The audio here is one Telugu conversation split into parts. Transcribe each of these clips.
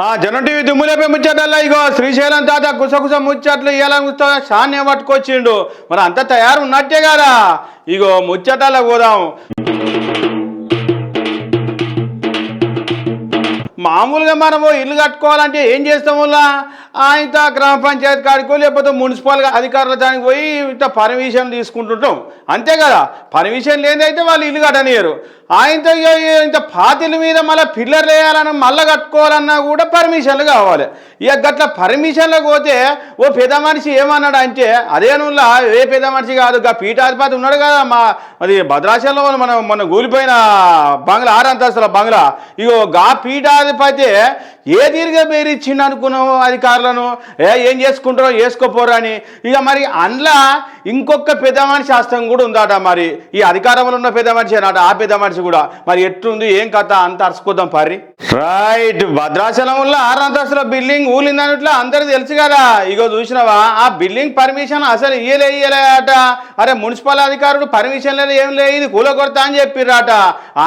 ఆ జనం టీవీ దుమ్ములేపే ముచ్చటల్లా ఇగో శ్రీశైలం తాత గుసగుస ముచ్చట్లు ఇలా షాన్నే పట్టుకొచ్చిండు. మరి అంత తయారు ఉన్నట్టే కదా. ఇగో ముచ్చటాల పోదాం. మామూలుగా మనము ఇల్లు కట్టుకోవాలంటే ఏం చేస్తాం వల్ల? ఇంత గ్రామ పంచాయతీ కాడికో లేకపోతే మున్సిపల్ అధికారుల దానికి పోయి ఇంత పర్మిషన్ తీసుకుంటుంటాం. అంతే కదా? పర్మిషన్ లేదైతే వాళ్ళు ఇల్లు కట్టనియరు ఆయనతో ఇంత పాతిల మీద మళ్ళీ పిల్లర్లు వేయాలన్నా మళ్ళీ కట్టుకోవాలన్నా కూడా పర్మిషన్లు కావాలి. ఇక గట్ల పర్మిషన్లు పోతే ఓ పెద్ద మనిషి ఏమన్నాడు అంటే అదేనులా ఏ పెద్ద మనిషి కాదు. గా పీఠాధిపతి ఉన్నాడు కదా మా అది భద్రాచలంలో మనం మన కూలిపోయిన బంగ్లా ఆరంతస్తుల బంగ్లా. ఇగో గా పీఠాధిపతి ఏ తీరుగా పేరిచ్చిండు అనుకున్నావు అధికారులను? ఏ ఏం చేసుకుంటారో చేసుకోపోరు అని. ఇక మరి అందులో ఇంకొక పెద్ద మనిషి హస్తం కూడా ఉందట మరి. ఈ అధికారంలో ఉన్న పెద్ద మనిషి అన్నట ఆ పెద్ద మనిషి కూడా. మరి ఎట్లుంది? ఏం కథ? అంత అరుచుకోద్దాం పర్రి. రైట్ భద్రాచలంలో ఆరు అంతస్తుల బిల్డింగ్ ఊలిందన్నట్లు అందరికి తెలుసు కదా. ఇగో చూసినావా? ఆ బిల్డింగ్ పర్మిషన్ అసలు ఇయ్యలే ఇయ్యలే అట అరే మున్సిపల్ అధికారులు పర్మిషన్ లేదు ఏం లేదు ఇది కూలగొడతా అని చెప్పిర్రాట.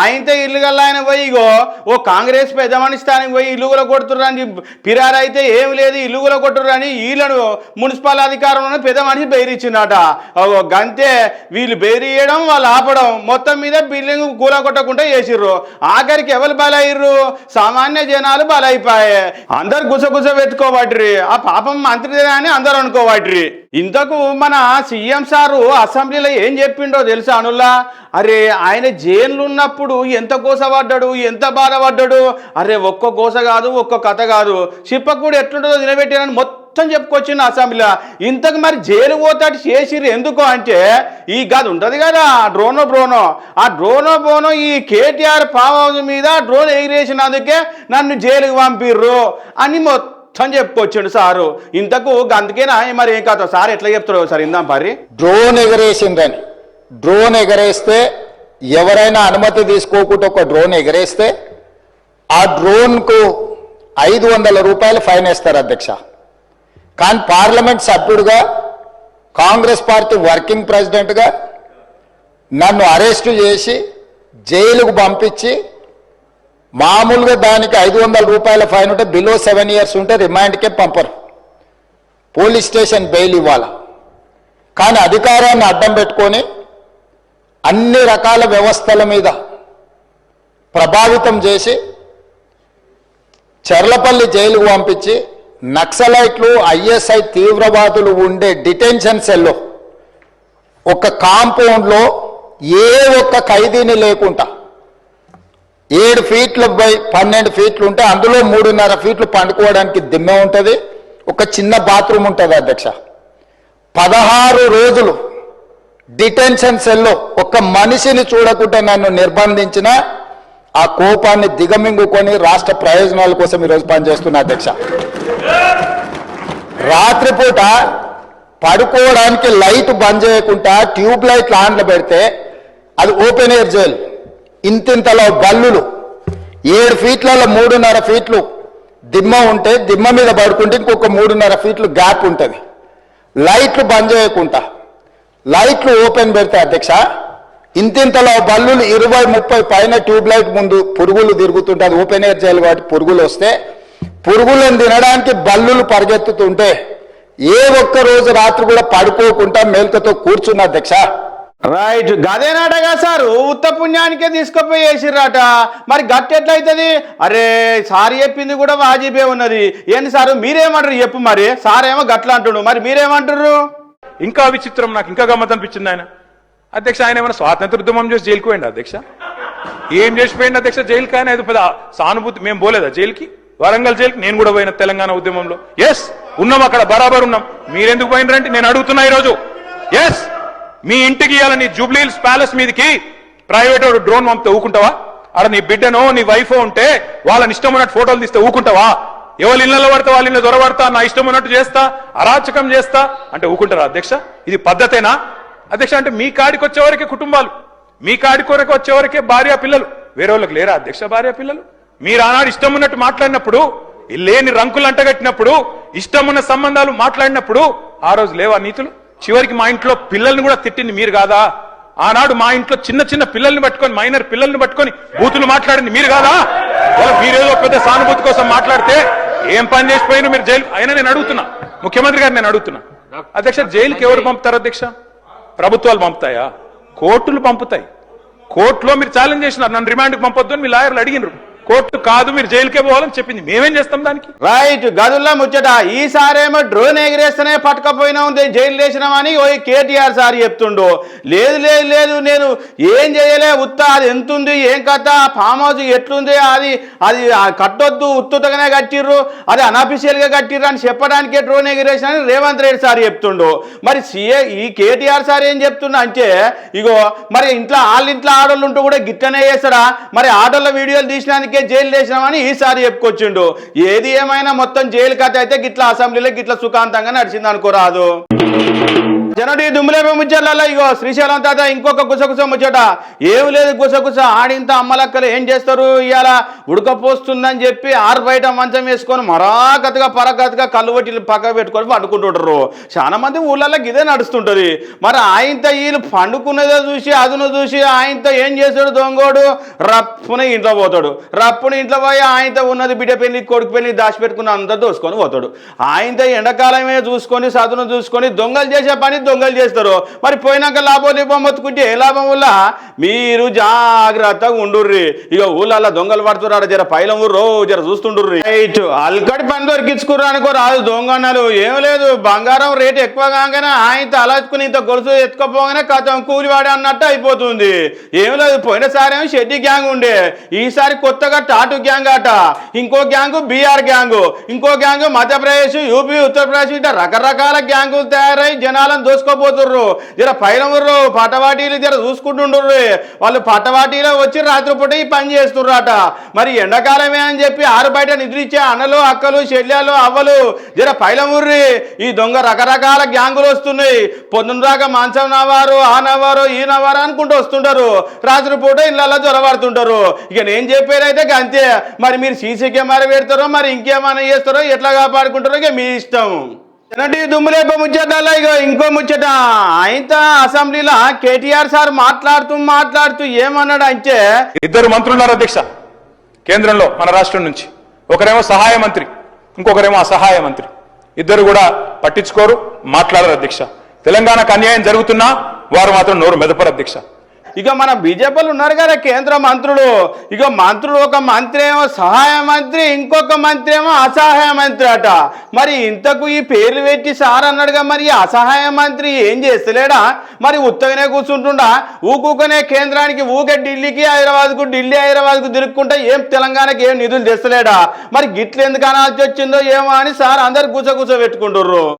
ఆయనతో ఇల్లు గల్లా ఆయన పోయి ఇగో ఓ కాంగ్రెస్ పెద్ద మనిషి స్థానికి పోయి ఇల్లు కూడా కొడుతుర్రు అని పిరారైతే ఏం లేదు ఇల్లు కూడా కొట్టుర్రు వీళ్ళను మున్సిపల్ అధికారంలో పెద్ద మనిషి బెయిరిచ్చిందట గంతే వీళ్ళు బెయిరియడం వాళ్ళు ఆపడం మొత్తం మీద బిల్డింగ్ కూల కొట్టకుండా చేసిర్రు. ఆఖరికి ఎవరు బలయ్యారు సామాన్య జనాలు బలైపోయాయి. అందరు గుసగుస పెట్టుకోబట్రి ఆ పాపం మంత్రిదే అని అందరు అనుకోబట్రి ఇంతకు మన సీఎం సారు అసెంబ్లీలో ఏం చెప్పిండో తెలుసా అనుల్లా? అరే ఆయన జైలు ఉన్నప్పుడు ఎంత కోసపడ్డాడు ఎంత బాధపడ్డాడు? అరే ఒక్క కోస కాదు ఒక్క కథ కాదు. చిప్పకూడు ఎట్లుంటుందో నిలబెట్టానని మొత్తం చెప్పుకొచ్చిండు అసెంబ్లీలో. ఇంతకు మరి జైలు పోతాడు చేసిర్రు ఎందుకు అంటే ఈ గది ఉంటుంది కదా ఆ డ్రోనో బ్రోనో. ఆ డ్రోనో బ్రోనో ఈ కేటీఆర్ ఫామ్ హౌస్ మీద డ్రోన్ ఎగిరేసినందుకే నన్ను జైలుకి పంపిర్రు అని మొత్తం చెప్పుకొచ్చిండు సారు. ఇంతకు అందుకేనా మరి ఏం కాదు సార్ ఎట్లా చెప్తారు సార్ ఇందాం పరి డ్రోన్ ఎగరేసిందని డ్రోన్ ఎగరేస్తే ఎవరైనా అనుమతి తీసుకోకుండా ఒక డ్రోన్ ఎగరేస్తే ఆ డ్రోన్కు ఐదు వందల రూపాయలు ఫైన్ వేస్తారు అధ్యక్ష. కానీ పార్లమెంట్ సభ్యుడిగా కాంగ్రెస్ పార్టీ వర్కింగ్ ప్రెసిడెంట్గా నన్ను అరెస్టు చేసి జైలుకు పంపించి మామూలుగా దానికి ఐదు వందల రూపాయల ఫైన్ ఉంటే బిలో సెవెన్ ఇయర్స్ ఉంటే రిమాండ్కే పంపరు. పోలీస్ స్టేషన్ బెయిల్ ఇవ్వాల. కానీ అధికారాన్ని అడ్డం పెట్టుకొని అన్ని రకాల వ్యవస్థల మీద ప్రభావితం చేసి చెర్లపల్లి జైలుకు పంపించి నక్సలైట్లు ఐఎస్ఐ తీవ్రవాదులు ఉండే డిటెన్షన్ సెల్లో ఒక కాంపౌండ్లో ఏ ఒక్క ఖైదీని లేకుండా ఏడు ఫీట్ల బై పన్నెండు ఫీట్లు ఉంటే అందులో మూడున్నర ఫీట్లు పండుకోవడానికి దిమ్మె ఉంటుంది ఒక చిన్న బాత్రూమ్ ఉంటుంది అధ్యక్ష. పదహారు రోజులు డిటెన్షన్ సెల్లో ఒక మనిషిని చూడకుండా నన్ను నిర్బంధించిన ఆ కోపాన్ని దిగమింగుకొని రాష్ట్ర ప్రయోజనాల కోసం ఈరోజు పనిచేస్తున్నా అధ్యక్ష. రాత్రిపూట పడుకోవడానికి లైట్ బంద్ చేయకుండా ట్యూబ్ లైట్లు ఆన్లో పెడితే అది ఓపెన్ ఎయిర్ జైల్. ఇంతింతలో బల్లులు. ఏడు ఫీట్లలో మూడున్నర ఫీట్లు దిమ్మ ఉంటే దిమ్మ మీద పడుకుంటే ఇంకొక మూడున్నర ఫీట్లు గ్యాప్ ఉంటుంది. లైట్లు బంద్ చేయకుండా. లైట్లు ఓపెన్ పెడితే అధ్యక్ష ఇంతింతలో బల్లులు ఇరవై ముప్పై పైన ట్యూబ్ లైట్ ముందు పురుగులు తిరుగుతుంటే అది ఓపెన్ ఎయిర్ చేయాలి కాబట్టి పురుగులు వస్తే పురుగులను తినడానికి బల్లులు పరిగెత్తుతుంటే ఏ ఒక్క రోజు రాత్రి కూడా పడుకోకుండా మేల్కతో కూర్చున్న అధ్యక్ష. రైట్ గదేనాటగా సారు? ఉత్త పుణ్యానికే తీసుకుపోయి వేసిర్రట. మరి గట్టి ఎట్లయితుంది? అరే సార్ చెప్పింది కూడా వాజిబే ఉన్నది. ఏంటి సారు మీరేమంటారు? చెప్పు మరి. సార్ ఏమో గట్ల అంటుడు. మరి మీరేమంటారు ఇంకా విచిత్రం నాకు ఇంకా గమ్మత్ అనిపించింది ఆయన. అధ్యక్ష ఆయన ఏమైనా స్వాతంత్ర ఉద్యమం చేసి జైలుకు పోయిండు అధ్యక్ష? ఏం చేసిపోయింది అధ్యక్ష జైలుకి? ఆయన ఇది పెద్ద సానుభూతి మేము పోలేదా జైలుకి? వరంగల్ జైలుకి? నేను కూడా పోయిన తెలంగాణ ఉద్యమంలో. ఎస్ ఉన్నాం అక్కడ బరాబర్ ఉన్నాం. మీరెందుకు పోయినరంటే నేను అడుగుతున్నా ఈరోజు. ఎస్ మీ ఇంటికి ఇవ్వాలని జూబ్లీల్స్ జూబ్లీహిల్స్ ప్యాలెస్ మీదకి ప్రైవేట్ డ్రోన్ పంపితే ఊకుంటావా? ఆడ నీ బిడ్డనో నీ వైఫో ఉంటే వాళ్ళని ఇష్టం ఉన్నట్టు ఫోటోలు తీస్తే ఊకుంటావా? ఎవరి ఇళ్ళలో పడితే వాళ్ళ ఇళ్ళ దొరబడతా నా ఇష్టం ఉన్నట్టు చేస్తా అరాచకం చేస్తా అంటే ఊకుంటారా అధ్యక్ష? ఇది పద్ధతేనా? అధ్యక్ష అంటే మీ కాడికి వచ్చేవరకే కుటుంబాలు మీ కాడి కొరకు వచ్చేవరకే భార్య పిల్లలు. వేరే వాళ్ళకి లేరా అధ్యక్ష భార్య పిల్లలు? మీరు ఆనాడు ఇష్టం ఉన్నట్టు మాట్లాడినప్పుడు లేని రంకులు అంటగట్టినప్పుడు ఇష్టం ఉన్న సంబంధాలు మాట్లాడినప్పుడు ఆ రోజు లేవా నీతులు? చివరికి మా ఇంట్లో పిల్లల్ని కూడా తిట్టింది మీరు కాదా? ఆనాడు మా ఇంట్లో చిన్న చిన్న పిల్లల్ని పట్టుకొని మైనర్ పిల్లల్ని పట్టుకొని బూతులు మాట్లాడింది మీరు కాదా? మీరేదో పెద్ద సానుభూతి కోసం మాట్లాడితే ఏం పని చేసిపోయినా మీరు జైలు అయినా నేను అడుగుతున్నా. ముఖ్యమంత్రి గారు నేను అడుగుతున్నా. అధ్యక్ష జైలుకి ఎవరు పంపుతారు అధ్యక్ష? ప్రభుత్వాలు పంపుతాయా? కోర్టులు పంపుతాయి. కోర్టులో మీరు ఛాలెంజ్ చేసినారు. నన్ను రిమాండ్కి పంపొద్దు అని మీ లాయర్లు అడిగినారు. కోర్టు కాదు మీరు జైలుకే పోవాలని చెప్పింది. మేమేం చేస్తాం దానికి? రైట్ గదుల్లో ముచ్చట. ఈసారేమో డ్రోన్ ఎగిరేస్తేనే పట్టుకపోయినా ఉంది జైలు వేసినామని ఓ కేటీఆర్ సార్ చెప్తుండు. లేదు లేదు లేదు నేను ఏం చేయలే ఉత్త అది ఎంత ఉంది ఏం కథ ఫామ్ హౌస్ ఎట్లుంది అది అది కట్టొద్దు ఉత్తుతగానే కట్టిర్రు అది అనఫీషియల్గా కట్టిర్రు అని చెప్పడానికే డ్రోన్ ఎగిరేసిన రేవంత్ రెడ్డి సార్ చెప్తుండు. మరి సీఏ ఈ కేటీఆర్ సార్ ఏం చెప్తున్నా అంటే ఇగో మరి ఇంట్లో వాళ్ళ ఇంట్లో ఆడోళ్ళు ఉంటూ కూడా గిట్టనే చేస్తారా మరి ఆటోల వీడియోలు తీసినందుకే జైలు వేసినామని ఈసారి చెప్పుకొచ్చిండు. ఏది ఏమైనా మొత్తం జైలు కథ అయితే గిట్ల అసెంబ్లీలో గిట్ల సుఖాంతంగా నడిచింది అనుకోరాదు జనటి దుమ్ములేపే ముచ్చట్లలో ఇగో శ్రీశైలం తాత ఇంకొక గుసగుస ముచ్చట. ఏం లేదు గుసగుస ఆడింత అమ్మలక్కలు ఏం చేస్తారు ఇవాళ ఉడకపోస్తుందని చెప్పి ఆరు బయట మంచం వేసుకొని మరాకతగా పరకతగా కళ్ళు పట్టి పక్క పెట్టుకొని పండుకుంటుంటారు. చాలా మంది ఊళ్ళల్లో ఇదే నడుస్తుంటది. మరి ఆయంత వీళ్ళు పండుకున్నదో చూసి అదును చూసి ఆయనతో ఏం చేస్తాడు దొంగోడు? రప్పున ఇంట్లో పోతాడు. రప్పున ఇంట్లో పోయి ఆయనతో ఉన్నది బిడ్డ పెళ్ళి కొడుకు పెళ్ళి దాచిపెట్టుకుని అంతా దోసుకొని పోతాడు. ఆయనతో ఎండాకాలమే చూసుకొని సదును చూసుకొని దొంగలు చేసే పని దొంగలు చేస్తారు. మరి పోయినాక లాభం లాభం మొత్తుకుంటే ఏ లాభం వల్ల? మీరు జాగ్రత్తగా ఉండుర్రి. ఇక ఊళ్ళల్లో దొంగలు పడుతున్నారు జర పైలం ఊర్రో జర చూస్తుండ్రి రైట్ అల్కటి పని దొరికించుకుర్రు రాదు దొంగన్నలు ఏం లేదు బంగారం రేటు ఎక్కువ కాగానే ఆయనతో అలచుకుని ఇంత గొలుసు ఎత్తుకపోగానే కథం కూలివాడే అన్నట్టు అయిపోతుంది. ఏం లేదు పోయినసారి ఏమో షెడ్డి గ్యాంగ్ ఉండే. ఈసారి కొత్తగా టాటు గ్యాంగ్ అట ఇంకో గ్యాంగ్ బీఆర్ గ్యాంగ్. ఇంకో గ్యాంగ్ మధ్యప్రదేశ్ యూపీ ఉత్తరప్రదేశ్ ఇట్లా రకరకాల గ్యాంగులు తయారై జనాలను దోసుకోపోతుర్రు జర పైన ఉర్రు పటవాటీలు జర చూసుకుంటుండ్రు వాళ్ళు పటవాటీలో వచ్చి రాత్రిపూట ఈ పని చేస్తుర్రట. మరి ఎండాకాలమే అని చెప్పి ఆరు బయట నిద్రించే అన్నలు అక్కలు చెల్లెలు అవ్వలు జర పైలముర్రి ఈ దొంగ రకరకాల గ్యాంగులు వస్తున్నాయి. పొద్దున మాంసం మంచం నవ్వారు ఆ నవ్వారు ఈ నవ్వారు అనుకుంటూ వస్తుంటారు. రాత్రిపూట ఇళ్ళల్లో జ్వరపడుతుంటారు ఇక నేను చెప్పేదైతే అంతే. మరి మీరు సీసీ కెమెరా పెడతారో మరి ఇంకేమైనా చేస్తారో ఎట్లా కాపాడుకుంటారో ఇక మీ ఇష్టం. చిన్నటి దుమ్ములేప ముచ్చటాల ఇగో ఇంకో ముచ్చట. ఆయన అసెంబ్లీలో కేటీఆర్ సార్ మాట్లాడుతూ మాట్లాడుతూ ఏమన్నాడు అంటే ఇద్దరు మంత్రులు ఉన్నారు అధ్యక్ష కేంద్రంలో మన రాష్ట్రం నుంచి. ఒకరేమో సహాయ మంత్రి ఇంకొకరేమో అసహాయ మంత్రి. ఇద్దరు కూడా పట్టించుకోరు మాట్లాడరు అధ్యక్ష. తెలంగాణకు అన్యాయం జరుగుతున్నా వారు మాత్రం నోరు మెదపరు అధ్యక్ష. ఇక మన బీజేపీలు ఉన్నారు కదా కేంద్ర మంత్రులు. ఇక మంత్రులు ఒక మంత్రి ఏమో సహాయ మంత్రి ఇంకొక మంత్రి ఏమో అసహాయ మంత్రి అట. మరి ఇంతకు ఈ పేర్లు పెట్టి సార్ అన్నాడుగా మరి అసహాయ మంత్రి ఏం చేస్తలేడా? మరి ఉత్తగానే కూర్చుంటుండా? ఊకూకనే కేంద్రానికి ఊకే ఢిల్లీకి హైదరాబాద్కు ఢిల్లీ హైదరాబాద్కు తిరుక్కుంటే ఏం తెలంగాణకి ఏం నిధులు తెస్తలేడా? మరి గిట్లు ఎందుకు అనాల్సి వచ్చిందో ఏమో అని సార్ అందరు కూర్చో కూర్చో పెట్టుకుంటుర్రు.